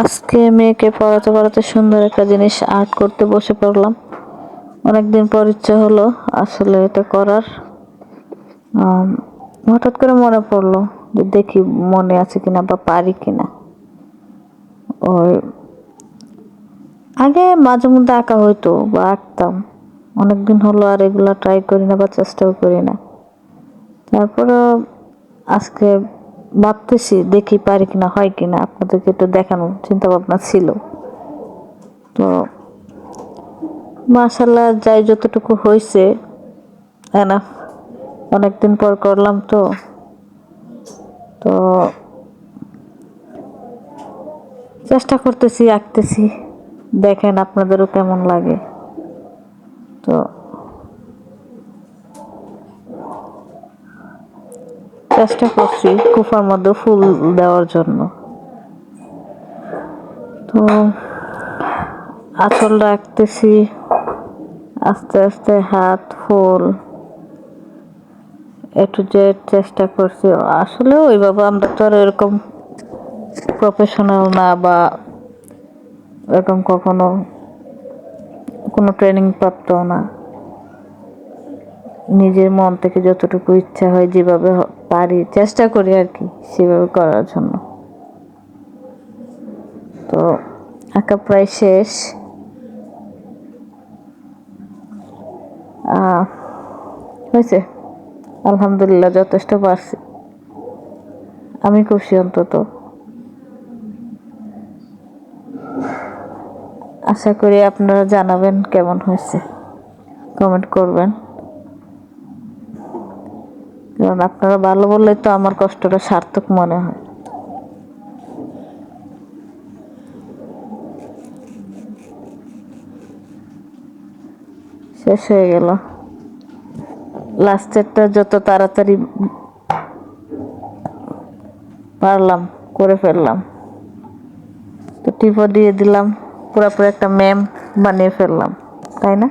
আজকে মেয়েকে পড়াতে পড়াতে সুন্দর একটা জিনিস আর্ট করতে বসে পড়লাম। অনেকদিন পর ইচ্ছে হলো আসলে এটা করার। হঠাৎ করে মনে পড়ল যে দেখি মনে আছে কিনা বা পারি কিনা। ওই, আগে মাঝে মধ্যে আঁকা হইতো বা আঁকতাম। অনেকদিন হলো আর এগুলো ট্রাই করি না বা চেষ্টাও করি না। তারপরে আজকে ভাবতেছি দেখি পারি কিনা, হয় কিনা, আপনাদেরকে একটু দেখানোর চিন্তা ভাবনা ছিল। তো মাশাল্লাহ যাই যতটুকু হয়েছে এনাফ অনেকদিন পর করলাম তো। তো চেষ্টা করতেছি, আঁকতেছি। দেখেন আপনাদেরও কেমন লাগে। তো চেষ্টা করছি কুফার মধ্যে ফুল দেওয়ার জন্য। তো আঁচল রাখতেছি। আস্তে আস্তে হাত, ফুল একটু যে চেষ্টা করছি। আসলে ওইভাবে আমরা তো আর এরকম প্রফেশনাল না বা এরকম কখনো কোনো ট্রেনিং প্রাপ্ত না। নিজের মন থেকে যতটুকু ইচ্ছা হয় যেভাবে পারি, চেষ্টা করি আর কি, সেভাবে করার জন্য। তো আঁকা প্রায় শেষ। হয়েছে। আলহামদুলিল্লাহ, যথেষ্ট পারছি। আমি খুশি অন্তত আশা করি আপনারা জানাবেন কেমন হয়েছে। কমেন্ট করবেন। কারণ আপনারা ভালো বললে তো আমার কষ্টটা সার্থক মনে হয়। শেষ হয়ে গেল। লাস্টেরটা যত তাড়াতাড়ি পারলাম, করে ফেললাম। তো টিপও দিয়ে দিলাম, পুরোপুরি একটা ম্যাম বানিয়ে ফেললাম, তাই না?